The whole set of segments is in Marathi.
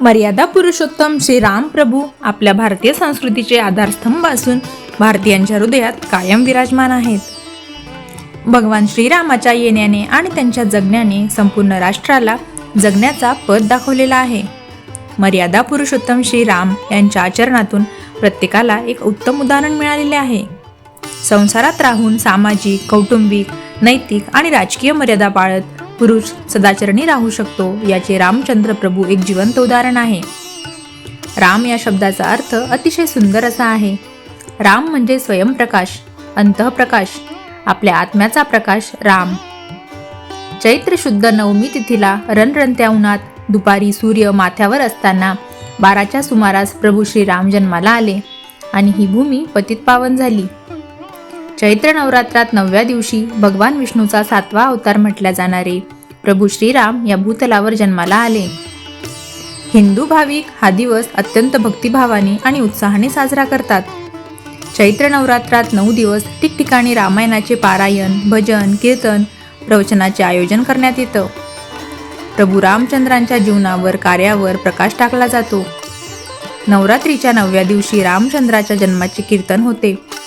मर्यादा पुरुषोत्तम श्री राम प्रभू आपल्या भारतीय संस्कृतीचे आधारस्तंभ असून भारतीयांच्या हृदयात कायम विराजमान आहेत. भगवान श्रीरामाच्या येण्याने आणि त्यांच्या जगण्याने संपूर्ण राष्ट्राला जगण्याचा पद दाखवलेला आहे. मर्यादा पुरुषोत्तम श्रीराम यांच्या आचरणातून प्रत्येकाला एक उत्तम उदाहरण मिळालेले आहे. संसारात राहून सामाजिक कौटुंबिक नैतिक आणि राजकीय मर्यादा पाळत पुरुष सदाचरणी राहू शकतो. याचे रामचंद्र प्रभू एक जिवंत उदाहरण आहे. राम या शब्दाचा अर्थ अतिशय सुंदर असा आहे. राम म्हणजे स्वयंप्रकाश अंतःप्रकाश आपल्या आत्म्याचा प्रकाश राम. चैत्र शुद्ध नवमी तिथीला रणरणत्या उन्हात दुपारी सूर्य माथ्यावर असताना बाराच्या सुमारास प्रभू श्रीराम जन्माला आले आणि ही भूमी पतित पावन झाली. चैत्र नवरात्रात नवव्या दिवशी भगवान विष्णूचा सातवा अवतार म्हटल्या जाणारे. प्रभू श्रीराम या भूतलावर जन्माला आले. हिंदू भाविक हा दिवस अत्यंत भक्तिभावाने आणि उत्साहाने साजरा करतात. चैत्र नवरात्रात नऊ दिवस ठिकठिकाणी रामायणाचे पारायण भजन कीर्तन प्रवचनाचे आयोजन करण्यात येतं. प्रभू रामचंद्रांच्या जीवनावर कार्यावर प्रकाश टाकला जातो. नवरात्रीच्या नवव्या दिवशी रामचंद्राच्या जन्माचे कीर्तन होते.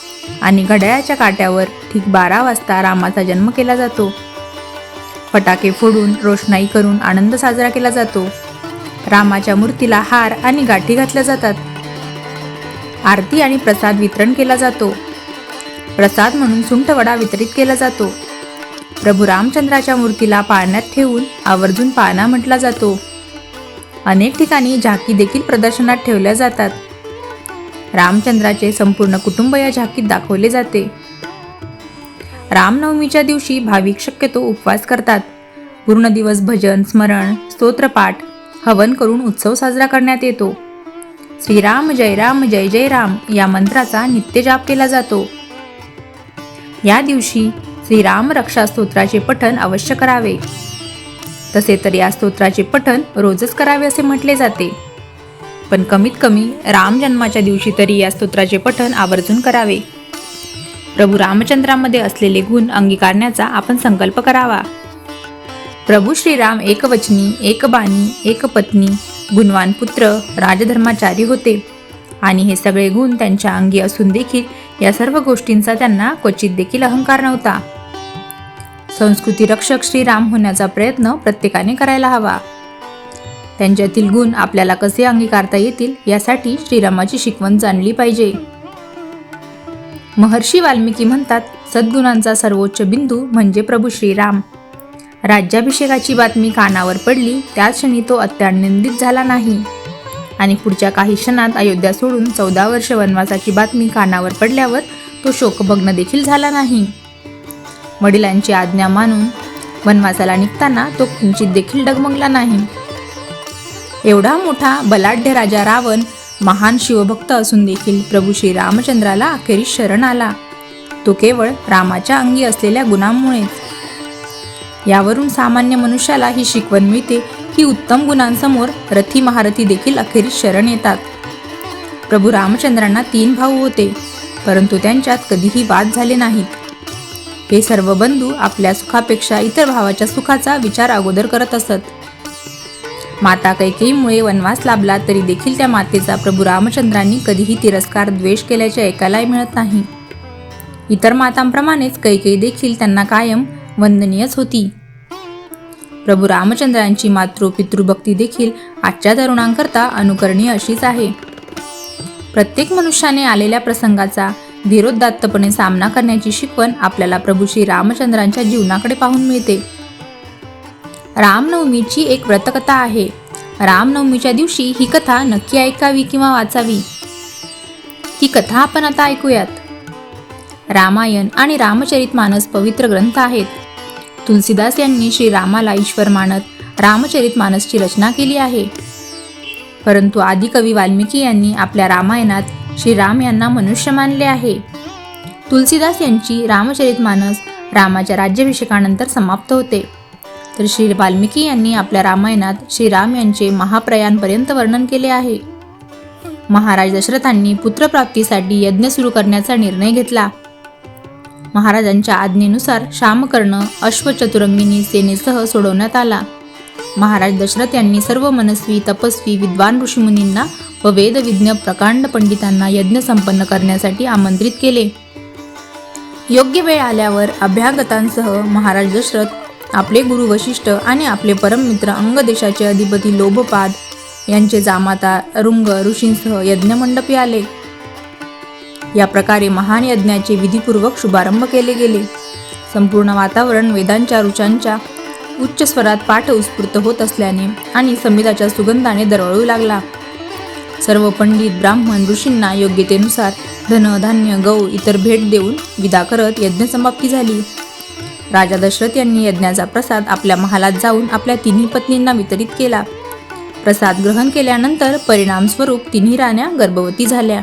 आणि घड्याळाच्या काट्यावर ठीक बारा वाजता रामाचा जन्म केला जातो. फटाके फोडून रोषणाई करून आनंद साजरा केला जातो. रामाच्या मूर्तीला हार आणि गाठी घातल्या जातात. आरती आणि प्रसाद वितरण केला जातो. प्रसाद म्हणून सुंठवडा वितरित केला जातो. प्रभू रामचंद्राच्या मूर्तीला पाळण्यात ठेवून आवर्जून पाळणा म्हटला जातो. अनेक ठिकाणी झाकी देखील प्रदर्शनात ठेवल्या जातात. रामचंद्राचे संपूर्ण कुटुंब या झाकीत दाखवले जाते. रामनवमीच्या दिवशी भाविक शक्यतो उपवास करतात. पूर्ण दिवस भजन स्मरण स्तोत्रपाठ हवन करून उत्सव साजरा करण्यात येतो. श्रीराम जय राम जय जय राम या मंत्राचा नित्य जाप केला जातो. या दिवशी श्रीराम रक्षा स्तोत्राचे पठण अवश्य करावे. तसे तर या स्तोत्राचे पठण रोजच करावे असे म्हटले जाते. पण कमीत कमी राम जन्माच्या दिवशी तरी या स्तोत्राचे पठण आवर्जून करावे. प्रभू रामचंद्रामध्ये असलेले गुण अंगीकारण्याचा आपण संकल्प करावा. प्रभू श्रीराम एकवचनी एकबाणी एकपत्नी गुणवान पुत्र राजधर्माचारी होते. आणि हे सगळे गुण त्यांच्या अंगी असून देखील या सर्व गोष्टींचा त्यांना क्वचित देखील अहंकार नव्हता. संस्कृती रक्षक श्रीराम होण्याचा प्रयत्न प्रत्येकाने करायला हवा. त्यांच्यातील गुण आपल्याला कसे अंगीकारता येतील यासाठी श्रीरामाची शिकवण जाणली पाहिजे. महर्षी वाल्मिकी म्हणतात सद्गुणांचा सर्वोच्च बिंदू म्हणजे प्रभू श्रीराम. राज्याभिषेकाची बातमी कानावर पडली त्याच क्षणी तो अत्यानंदित झाला नाही. आणि पुढच्या काही क्षणात अयोध्या सोडून चौदा वर्ष वनवासाची बातमी कानावर पडल्यावर तो शोकभग्न देखील झाला नाही. वडिलांची आज्ञा मानून वनवासाला निघताना तो किंचित देखील डगमगला नाही. एवढा मोठा बलाढ्य राजा रावण महान शिवभक्त असून देखील प्रभू श्री रामचंद्राला अखेरीस शरण आला. तो केवळ रामाच्या अंगी असलेल्या गुणांमुळेच. यावरून सामान्य मनुष्याला ही शिकवण मिळते की उत्तम गुणांसमोर रथी महारथी देखील अखेरीस शरण येतात. प्रभू रामचंद्रांना तीन भाऊ होते परंतु त्यांच्यात कधीही वाद झाले नाहीत. हे सर्व बंधू आपल्या सुखापेक्षा इतर भावाच्या सुखाचा विचार अगोदर करत असत. माता कैकेयीमुळे वनवास लाभला तरी देखील त्या मातेचा प्रभू रामचंद्रांनी कधीही तिरस्कार द्वेष केल्याचे ऐकायलाही मिळत नाही. इतर मातांप्रमाणेच कैकेयी देखील त्यांना कायम वंदनीयच होती. प्रभू रामचंद्रांची मातृ पितृभक्ती देखील आजच्या तरुणांकरता अनुकरणीय अशीच आहे. प्रत्येक मनुष्याने आलेल्या प्रसंगाचा धीरोदात्तपणे सामना करण्याची शिकवण आपल्याला प्रभू श्री रामचंद्रांच्या जीवनाकडे पाहून मिळते. रामनवमीची एक व्रतकथा आहे. रामनवमीच्या दिवशी ही कथा नक्की ऐकावी किंवा वाचावी? ती कथा आपण आता ऐकूयात. रामायण आणि रामचरित मानस पवित्र ग्रंथ आहेत. तुलसीदास यांनी श्रीरामाला ईश्वर मानत रामचरित मानसची रचना केली आहे. परंतु आदिकवी वाल्मिकी यांनी आपल्या रामायणात श्रीराम यांना मनुष्य मानले आहे. तुलसीदास यांची रामचरित मानस रामाच्या राज्याभिषेकानंतर समाप्त होते. तर श्री वाल्मिकी यांनी आपल्या रामायणात श्रीराम यांचे महाप्रयाणपर्यंत वर्णन केले आहे. महाराज दशरथांनी पुत्रप्राप्तीसाठी यज्ञ सुरू करण्याचा निर्णय घेतला. महाराजांच्या आज्ञेनुसार श्यामकर्ण अश्वचतुरंगिनी सेनेसह सोडवण्यात आला. महाराज दशरथ यांनी सर्व मनस्वी तपस्वी विद्वान ऋषीमुनींना व वेदविज्ञ प्रकांड पंडितांना यज्ञ संपन्न करण्यासाठी आमंत्रित केले. योग्य वेळ आल्यावर अभ्यागतांसह महाराज दशरथ आपले गुरु वशिष्ठ आणि आपले परममित्र अंगदेशाचे अधिपती लोभपाद यांचे जामाता रुंग ऋषींसह यज्ञमंडपी आले. या प्रकारे महान यज्ञाचे विधीपूर्वक शुभारंभ केले गेले. संपूर्ण वातावरण वेदांच्या ऋचांच्या उच्च स्वरात पाठ उत्स्फूर्त होत असल्याने आणि संगीताच्या सुगंधाने दरवळू लागला. सर्व पंडित ब्राह्मण ऋषींना योग्यतेनुसार धन धान्य गौ इतर भेट देऊन विदा करत यज्ञ समाप्ती झाली. राजा दशरथ यांनी यज्ञाचा प्रसाद आपल्या महालात जाऊन आपल्या तिन्ही पत्नींना वितरित केला. प्रसाद ग्रहण केल्यानंतर परिणामस्वरूप तिन्ही राण्या गर्भवती झाल्या.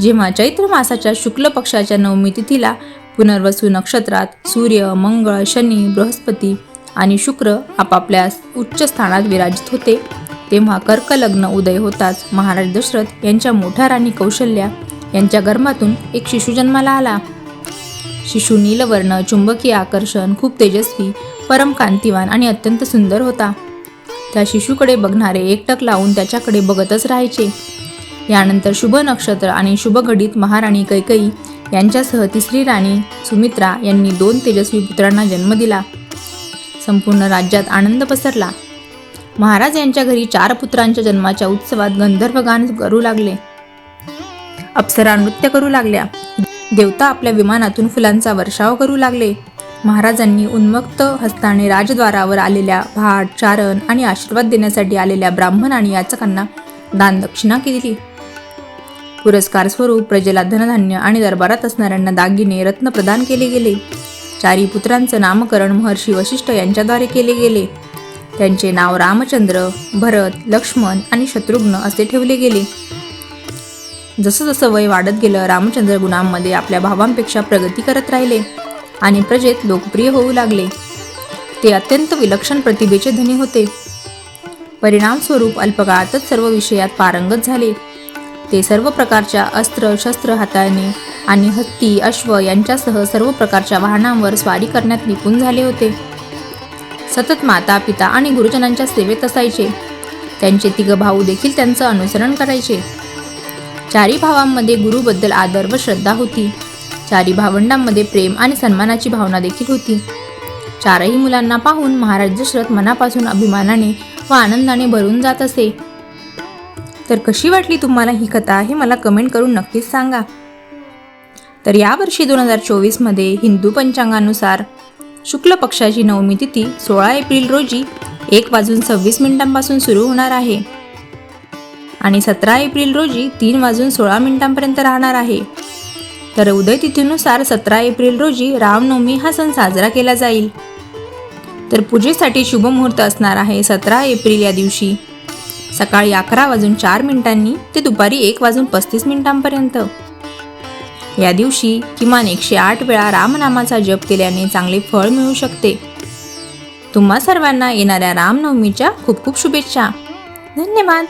जेव्हा चैत्र मासाच्या शुक्ल पक्षाच्या नवमी तिथीला पुनर्वसू नक्षत्रात सूर्य मंगळ शनी बृहस्पती आणि शुक्र आपापल्या उच्च स्थानात विराजित होते. तेव्हा कर्क लग्न उदय होताच महाराज दशरथ यांच्या मोठ्या राणी कौशल्या यांच्या गर्भातून एक शिशु जन्माला आला. शिशु नीलवर्ण चुंबकीय आकर्षण खूप तेजस्वी परम कांतिवान आणि अत्यंत सुंदर होता. त्या शिशूकडे बघणारे एकटक लावून त्याच्याकडे बघतच राहायचे. यानंतर शुभ नक्षत्र आणि शुभ घडीत महाराणी कैकई यांच्यासह तिसरी राणी सुमित्रा यांनी दोन तेजस्वी पुत्रांना जन्म दिला. संपूर्ण राज्यात आनंद पसरला. महाराज यांच्या घरी चार पुत्रांच्या जन्माच्या उत्सवात गंधर्व गान करू लागले. अप्सरा नृत्य करू लागल्या. देवता आपल्या विमानातून फुलांचा वर्षाव करू लागले. महाराजांनी उन्मक्त हस्ताने राजद्वारावर आलेल्या भाट चारण आणि आशीर्वाद देण्यासाठी आलेल्या ब्राह्मण आणि याचकांना दान दक्षिणा केली पुरस्कार स्वरूप प्रजेला धनधान्य आणि दरबारात असणाऱ्यांना दागिने रत्न प्रदान केले गेले. चारी पुत्रांचं नामकरण महर्षी वशिष्ठ यांच्याद्वारे केले गेले. त्यांचे नाव रामचंद्र भरत लक्ष्मण आणि शत्रुघ्न असे ठेवले गेले. जसं जसं वय वाढत गेलं रामचंद्र गुणांमध्ये आपल्या भावांपेक्षा प्रगती करत राहिले आणि प्रजेत लोकप्रिय होऊ लागले. ते अत्यंत विलक्षण प्रतिभेचे धनी होते. परिणामस्वरूप अल्पकाळातच सर्व विषयात पारंगत झाले. ते सर्व प्रकारच्या अस्त्र शस्त्र हाताळणे आणि हत्ती अश्व यांच्यासह सर्व प्रकारच्या वाहनांवर स्वारी करण्यात निपुण झाले होते. सतत माता पिता आणि गुरुजनांच्या सेवेत असायचे. त्यांचे तिघ भाऊ देखील त्यांचं अनुसरण करायचे. चारी भावांमध्ये गुरुबद्दल आदर व श्रद्धा होती. चारी भावंडांमध्ये प्रेम आणि सन्मानाची भावना देखील होती. चारही मुलांना पाहून महाराज दशरथ मनापासून अभिमानाने व आनंदाने भरून जात असे. तर कशी वाटली तुम्हाला ही कथा हे मला कमेंट करून नक्कीच सांगा. तर यावर्षी दोन हजार चोवीसमध्ये हिंदू पंचांगानुसार शुक्ल पक्षाची नवमी तिथी सोळा एप्रिल रोजी एक वाजून सव्वीस मिनिटांपासून सुरू होणार आहे. आणि सतरा एप्रिल रोजी तीन वाजून सोळा मिनिटांपर्यंत राहणार आहे. तर उदय तिथीनुसार सतरा एप्रिल रोजी रामनवमी हा सण साजरा केला जाईल. तर पूजेसाठी शुभ मुहूर्त असणार आहे सतरा एप्रिल या दिवशी. सकाळी अकरा वाजून चार मिनिटांनी ते दुपारी एक वाजून पस्तीस मिनिटांपर्यंत. या दिवशी किमान एकशे आठ वेळा रामनामाचा जप केल्याने चांगले फळ मिळू शकते. तुम्हा सर्वांना येणाऱ्या रामनवमीच्या खूप खूप शुभेच्छा. धन्यवाद.